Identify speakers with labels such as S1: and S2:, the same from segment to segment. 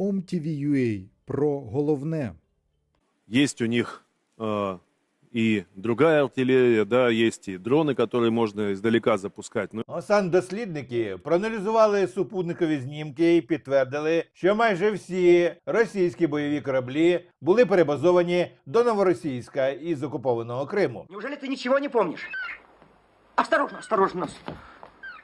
S1: OMTV.ua про головне.
S2: Есть у них э, и другая артиллерия, да, есть и дроны, которые можно издалека запускать. Ну,
S3: Осан-дослідники проаналізували супутникові знімки і підтвердили, що майже всі російські бойові кораблі були перебазовані до новоросійська із окупованого Криму.
S4: Неужели ты ничего не помнишь? Осторожно, осторожно.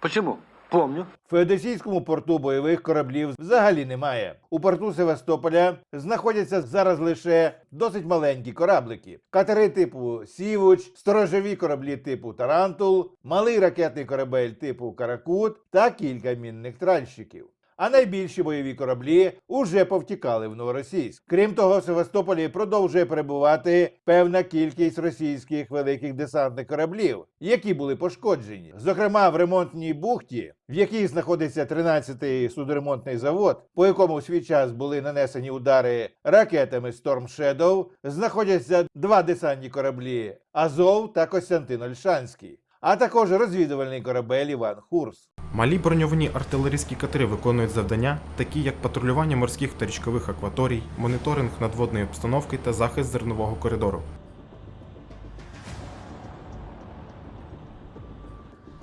S5: Почему? Помню.
S3: В Феодосійському порту бойових кораблів взагалі немає. У порту Севастополя знаходяться зараз лише досить маленькі кораблики: катери типу Сівуч, сторожові кораблі типу Тарантул, малий ракетний корабель типу Каракут та кілька мінних тральщиків. А найбільші бойові кораблі уже повтікали в Новоросійськ. Крім того, в Севастополі продовжує перебувати певна кількість російських великих десантних кораблів, які були пошкоджені. Зокрема, в ремонтній бухті, в якій знаходиться 13-й судоремонтний завод, по якому в свій час були нанесені удари ракетами Storm Shadow, знаходяться два десантні кораблі Азов та Костянтин Ольшанський, а також розвідувальний корабель Іван Хурс.
S6: Малі броньовані артилерійські катери виконують завдання, такі як патрулювання морських та річкових акваторій, моніторинг надводної обстановки та захист зернового коридору.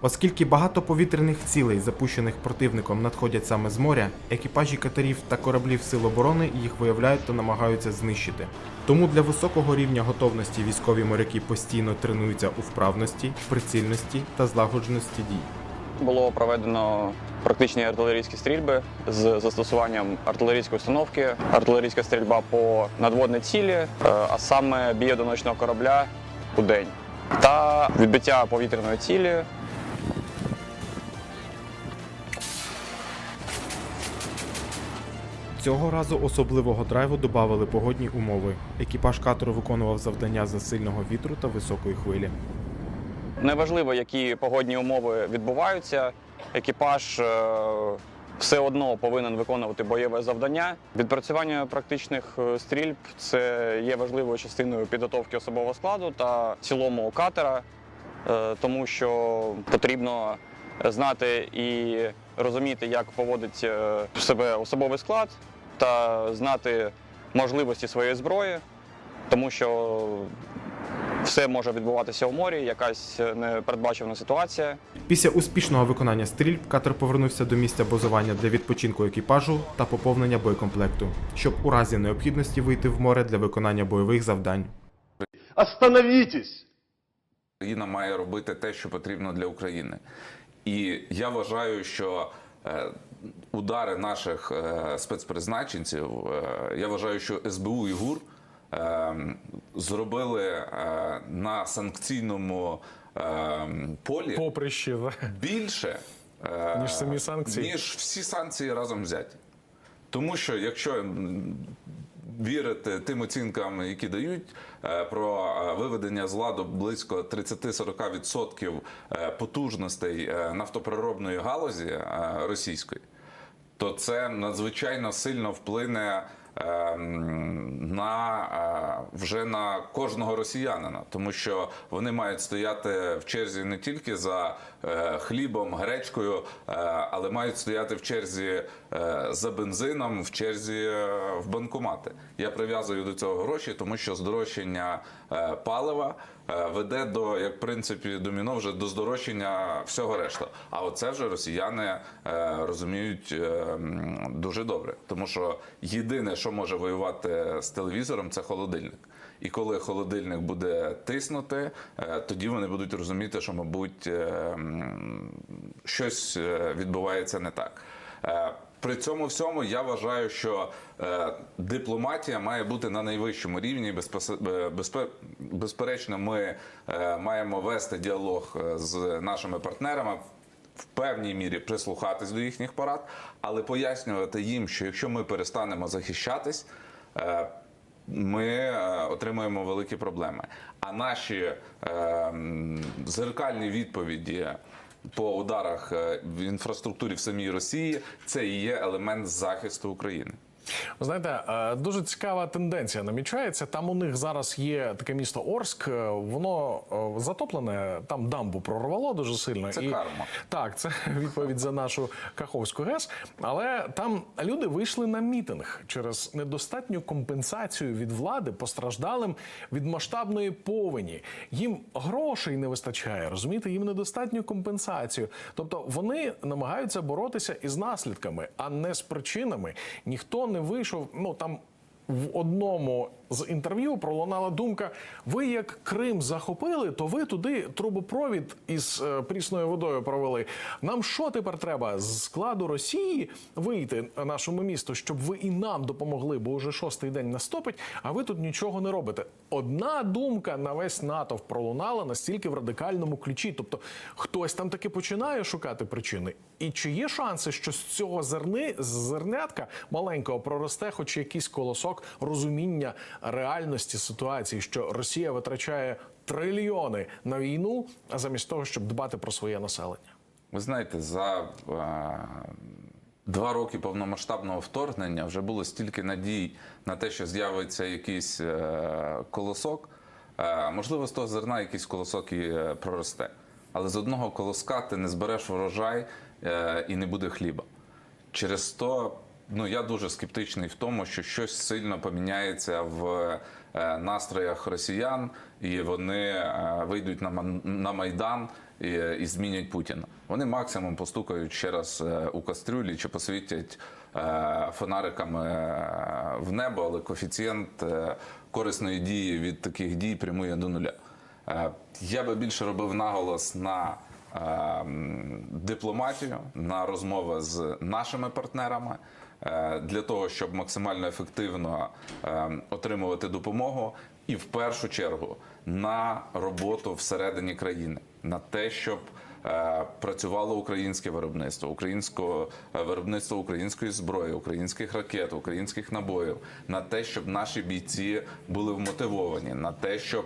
S6: Оскільки багато повітряних цілей, запущених противником, надходять саме з моря, екіпажі катерів та кораблів Сил оборони їх виявляють та намагаються знищити. Тому для високого рівня готовності військові моряки постійно тренуються у вправності, прицільності та злагодженості дій.
S7: Було проведено практичні артилерійські стрільби з застосуванням артилерійської установки, артилерійська стрільба по надводній цілі, е, а саме бій одиночного корабля у день та відбиття повітряної цілі.
S6: Цього разу особливого драйву додавали погодні умови. Екіпаж катеру виконував завдання за сильного вітру та високої хвилі.
S7: Неважливо, які погодні умови відбуваються, екіпаж е, все одно повинен виконувати бойове завдання. Відпрацювання практичних е, стрільб це є важливою частиною підготовки особового складу та цілому катера, е, тому що потрібно знати і розуміти, як поводить себе особовий склад, та знати можливості своєї зброї, тому що все може відбуватися у морі, якась непередбачена ситуація.
S6: Після успішного виконання стрільб катер повернувся до місця базування для відпочинку екіпажу та поповнення боєкомплекту, щоб у разі необхідності вийти в море для виконання бойових завдань.
S8: Остановитесь!
S9: Україна має робити те, що потрібно для України. І я вважаю, що е, удари наших е, спецпризначенців, е, я вважаю, що СБУ і ГУР е, зробили е, на санкційному е, полі
S10: поприщі
S9: більше, е,
S10: Ніж самі санкції?
S9: ніж всі санкції разом взяті. Тому що якщо вірити тим оцінкам, які дають е, про е, виведення з ладу близько 30-40% е, потужностей нафтопереробної галузі російської, то це надзвичайно сильно вплине на вже на кожного росіянина, тому що вони мають стояти в черзі не тільки за хлібом, гречкою, але мають стояти в черзі за бензином, в черзі е, в банкомати. Я прив'язую до цього гроші, тому що здорожчання е, палива е, веде до, як в принципі, доміно вже до здорожчання всього решта. А оце вже росіяни е, розуміють е, дуже добре, тому що єдине, що може воювати з телевізором, це холодильник. І коли холодильник буде тиснути, е, тоді вони будуть розуміти, що, мабуть, е, щось е, відбувається не так. При цьому всьому я вважаю, що е, дипломатія має бути на найвищому рівні. Е, безпе- Безперечно, ми е, маємо вести діалог з нашими партнерами. В певній мірі прислухатись до їхніх порад, але пояснювати їм, що якщо ми перестанемо захищатись, ми отримаємо великі проблеми. А наші зеркальні відповіді по ударах е, в інфраструктурі в самій Росії це і є елемент захисту України.
S1: Ви знаєте, е, дуже цікава тенденція намічається. Там у них зараз є таке місто Орск. е, Воно е, затоплене, там дамбу прорвало дуже сильно.
S9: Це карма.
S1: Так, це відповідь за нашу Каховську ГЕС. Але там люди вийшли на мітинг через недостатню компенсацію від влади постраждалим від масштабної повені. Їм грошей не вистачає, розумієте? Їм недостатню компенсацію. Тобто вони намагаються боротися із наслідками, а не з причинами. Ніхто не вийшов. Ну там в одному з інтерв'ю пролунала думка: ви як Крим захопили, то ви туди трубопровід із е, прісною водою провели. Нам що тепер треба з складу Росії вийти нашому місту, щоб ви і нам допомогли, бо вже шостий день наступить, а ви тут нічого не робите. Одна думка на весь натовп пролунала настільки в радикальному ключі. Тобто хтось там таки починає шукати причини. І чи є шанси, що з цього зерни з зернятка маленького проросте, хоч якийсь колосок розуміння реальності ситуації, що Росія витрачає трильйони на війну, а замість того, щоб дбати про своє населення?
S9: Ви знаєте, за е, два роки повномасштабного вторгнення вже було стільки надій на те, що з'явиться якийсь е, колосок. Е, можливо, з того зерна якийсь колосок і проросте. Але з одного колоска ти не збереш врожай і не буде хліба. Через то ну, я дуже скептичний в тому, що щось сильно поміняється в е, настроях росіян, і вони е, вийдуть на, Майдан і, змінять Путіна. Вони максимум постукають ще раз е, у кастрюлі чи посвітять фонариками в небо, але коефіцієнт корисної дії від таких дій прямує до нуля. Я би більше робив наголос на дипломатію, на розмови з нашими партнерами е, для того, щоб максимально ефективно е, отримувати допомогу, і в першу чергу на роботу всередині країни, на те, щоб е, працювало українське виробництво, українського е, виробництво української зброї, українських ракет, українських набоїв, на те, щоб наші бійці були вмотивовані, на те, щоб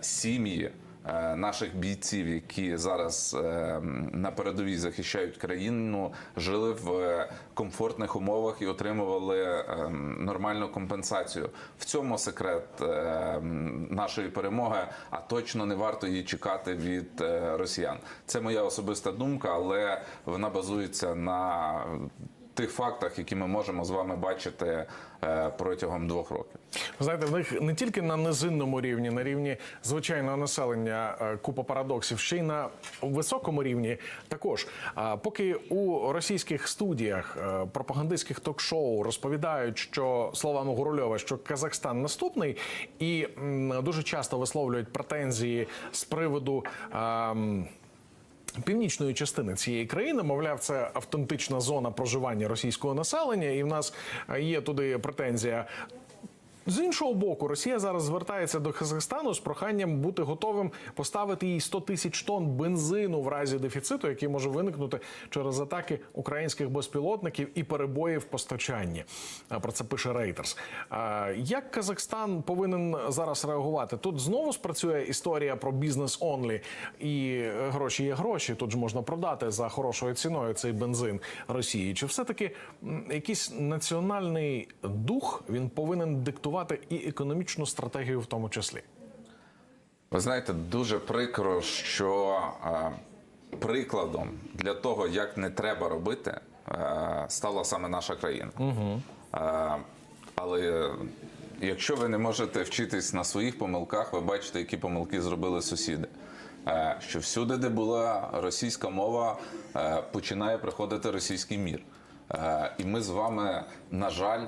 S9: сім'ї. Е, Наших бійців, які зараз е, на передовій захищають країну, жили в е, комфортних умовах і отримували нормальну компенсацію. В цьому секрет нашої перемоги. А точно не варто її чекати від росіян. Це моя особиста думка, але вона базується на тих фактах, які ми можемо з вами бачити е, протягом двох років.
S1: Знаєте, в них не тільки на низинному рівні, на рівні звичайного населення е, купа парадоксів, ще й на високому рівні також. Поки у російських студіях е, пропагандистських ток-шоу розповідають, що словами Гурульова, що Казахстан наступний, і дуже часто висловлюють претензії з приводу. Північної частини цієї країни, мовляв, це автентична зона проживання російського населення, і в нас е, є туди претензія. З іншого боку, Росія зараз звертається до Казахстану з проханням бути готовим поставити їй 100 тисяч тонн бензину в разі дефіциту, який може виникнути через атаки українських безпілотників і перебої в постачанні. Про це пише Reuters. Як Казахстан повинен зараз реагувати? Тут знову спрацює історія про бізнес онлі і гроші є гроші. Тут ж можна продати за хорошою ціною цей бензин Росії. Чи все таки якийсь національний дух він повинен диктувати і економічну стратегію, в тому числі?
S9: Ви знаєте, дуже прикро, що е, прикладом для того, як не треба робити, е, стала саме наша країна. Угу. Але якщо ви не можете вчитись на своїх помилках, ви бачите, які помилки зробили сусіди. Що всюди, де була російська мова, починає приходити російський мір. І ми з вами, на жаль,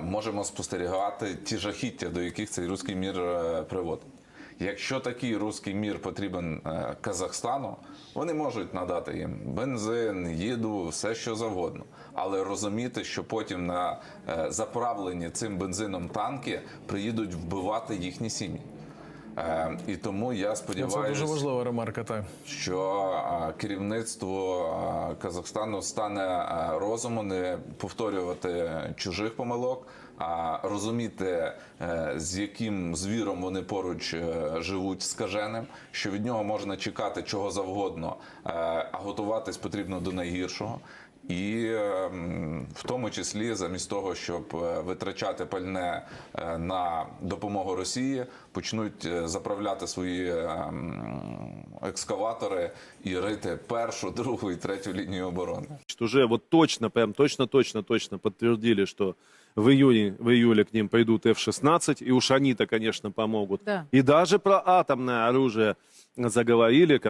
S9: можемо спостерігати ті жахіття, до яких цей руський мір е, приводить. Якщо такий руський мір потрібен е, Казахстану, вони можуть надати їм бензин, їду, все що завгодно. Але розуміти, що потім на е, заправлені цим бензином танки приїдуть вбивати їхні сім'ї. Е, І тому я
S1: Це
S9: сподіваюся,
S1: дуже важлива ремарка. Так.
S9: що керівництво Казахстану стане розуму не повторювати чужих помилок, а розуміти, е, з яким звіром вони поруч е, живуть скаженим, що від нього можна чекати чого завгодно, а готуватись потрібно до найгіршого. І ем, в тому числі замість того, щоб е, витрачати пальне е, на допомогу Росії, почнуть е, заправляти свої ем, екскаватори і рити першу, другу і третю лінію оборони.
S2: Уже вот точно, прям точно, точно, точно подтвердили, что в июне, в июле к ним пойдут F-16, и уж они-то, конечно, помогут.
S10: Да.
S2: И даже про атомное оружие заговорили,